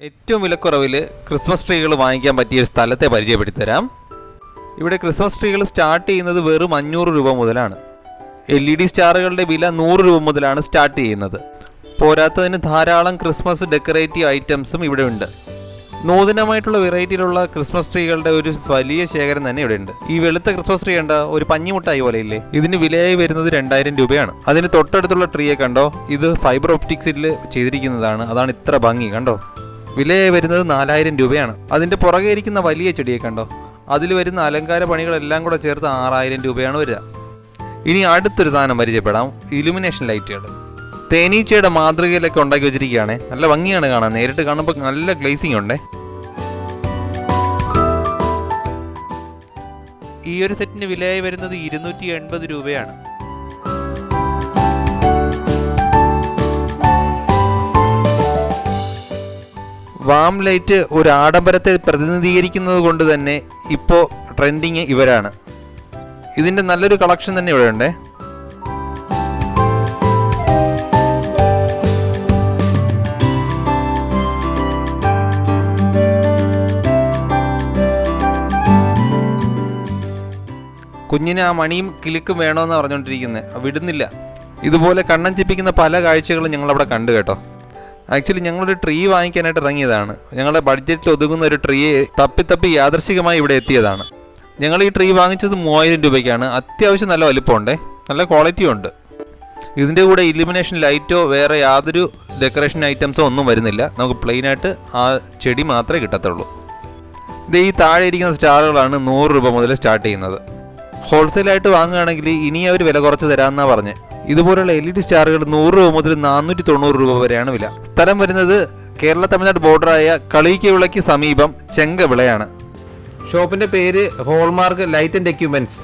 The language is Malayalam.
ഏറ്റവും വിലക്കുറവിൽ ക്രിസ്മസ് ട്രീകൾ വാങ്ങിക്കാൻ പറ്റിയ ഒരു സ്ഥലത്തെ പരിചയപ്പെടുത്തി തരാം ഇവിടെ ക്രിസ്മസ് ട്രീകൾ സ്റ്റാർട്ട് ചെയ്യുന്നത് വെറും അഞ്ഞൂറ് രൂപ മുതലാണ്. എൽ ഇ ഡി സ്റ്റാറുകളുടെ വില നൂറ് രൂപ മുതലാണ് സ്റ്റാർട്ട് ചെയ്യുന്നത്. പോരാത്തതിന് ധാരാളം ക്രിസ്മസ് ഡെക്കറേറ്റീവ് ഐറ്റംസും ഇവിടെ ഉണ്ട്. നൂതനമായിട്ടുള്ള വെറൈറ്റിയിലുള്ള ക്രിസ്മസ് ട്രീകളുടെ ഒരു വലിയ ശേഖരം തന്നെ ഇവിടെ ഉണ്ട്. ഈ വെളുത്ത ക്രിസ്മസ് ട്രീ കണ്ട? ഒരു പഞ്ഞിമുട്ടായി പോലെ ഇല്ലേ? ഇതിന് വിലയായി വരുന്നത് രണ്ടായിരം രൂപയാണ്. അതിന് തൊട്ടടുത്തുള്ള ട്രീയെ കണ്ടോ? ഇത് ഫൈബർ ഒപ്റ്റിക്സിൽ ചെയ്തിരിക്കുന്നതാണ്. അതാണ് ഇത്ര ഭംഗി കണ്ടോ? വിലയായി വരുന്നത് നാലായിരം രൂപയാണ്. അതിന്റെ പുറകെ ഇരിക്കുന്ന വലിയ ചെടിയെ കണ്ടോ? അതിൽ വരുന്ന അലങ്കാര പണികളെല്ലാം കൂടെ ചേർത്ത് ആറായിരം രൂപയാണ് വരിക. ഇനി അടുത്തൊരു സാധനം പരിചയപ്പെടാം. ഇലുമിനേഷൻ ലൈറ്റുകൾ തേനീച്ചയുടെ മാതൃകയിലൊക്കെ ഉണ്ടാക്കി വെച്ചിരിക്കുകയാണ്. നല്ല ഭംഗിയാണ് കാണാൻ. നേരിട്ട് കാണുമ്പോൾ നല്ല ഗ്ലേസിംഗ് ഉണ്ടേ. ഈ ഒരു സെറ്റിന് വിലയായി വരുന്നത് ഇരുന്നൂറ്റി എൺപത് രൂപയാണ്. വാം ലൈറ്റ് ഒരു ആഡംബരത്തെ പ്രതിനിധീകരിക്കുന്നത് കൊണ്ട് തന്നെ ഇപ്പോൾ ട്രെൻഡിങ് ഇവരാണ്. ഇതിന്റെ നല്ലൊരു കളക്ഷൻ തന്നെ ഇവിടെ ഉണ്ടേ. കുഞ്ഞിന് ആ മണിയും കിലുക്കും വേണമെന്ന് പറഞ്ഞുകൊണ്ടിരിക്കുന്നത് വിടുന്നില്ല. ഇതുപോലെ കണ്ണൻ ചിപ്പിക്കുന്ന പല കാഴ്ചകളും ഞങ്ങളവിടെ കണ്ടു കേട്ടോ. ആക്ച്വലി ഞങ്ങളൊരു ട്രീ വാങ്ങിക്കാനായിട്ട് ഇറങ്ങിയതാണ്. ഞങ്ങളുടെ ബഡ്ജറ്റിൽ ഒതുങ്ങുന്ന ഒരു ട്രീ തപ്പി തപ്പി യാദർശികമായി ഇവിടെ എത്തിയതാണ്. ഞങ്ങൾ ഈ ട്രീ വാങ്ങിച്ചത് മൂവായിരം രൂപയ്ക്കാണ്. അത്യാവശ്യം നല്ല വലിപ്പമുണ്ടേ. നല്ല ക്വാളിറ്റി ഉണ്ട്. ഇതിന്റെ കൂടെ ഇലിമിനേഷൻ ലൈറ്റോ വേറെ യാതൊരു ഡെക്കറേഷൻ ഐറ്റംസോ ഒന്നും വരുന്നില്ല. നമുക്ക് പ്ലെയിനായിട്ട് ആ ചെടി മാത്രമേ കിട്ടത്തുള്ളൂ. ഇത് ഈ താഴെ ഇരിക്കുന്ന സ്റ്റാറുകളാണ് നൂറ് രൂപ മുതൽ സ്റ്റാർട്ട് ചെയ്യുന്നത്. ഹോൾസെയിലായിട്ട് വാങ്ങുകയാണെങ്കിൽ ഇനി അവർ വില കുറച്ച് തരാമെന്നാണ് പറഞ്ഞത് ഇതുപോലുള്ള എൽ ഇ ഡി സ്റ്റാറുകൾ നൂറ് രൂപ മുതൽ നാനൂറ്റി തൊണ്ണൂറ് രൂപ വരെയാണ് വില. സ്ഥലം വരുന്നത് കേരള തമിഴ്നാട് ബോർഡറായ കളിക്കവിളയ്ക്ക് സമീപം ചെങ്കവിളയാണ്. ഷോപ്പിന്റെ പേര് ഹോൾമാർക്ക് ലൈറ്റ് ആൻഡ് എക്യുപ്മെന്റ്സ്.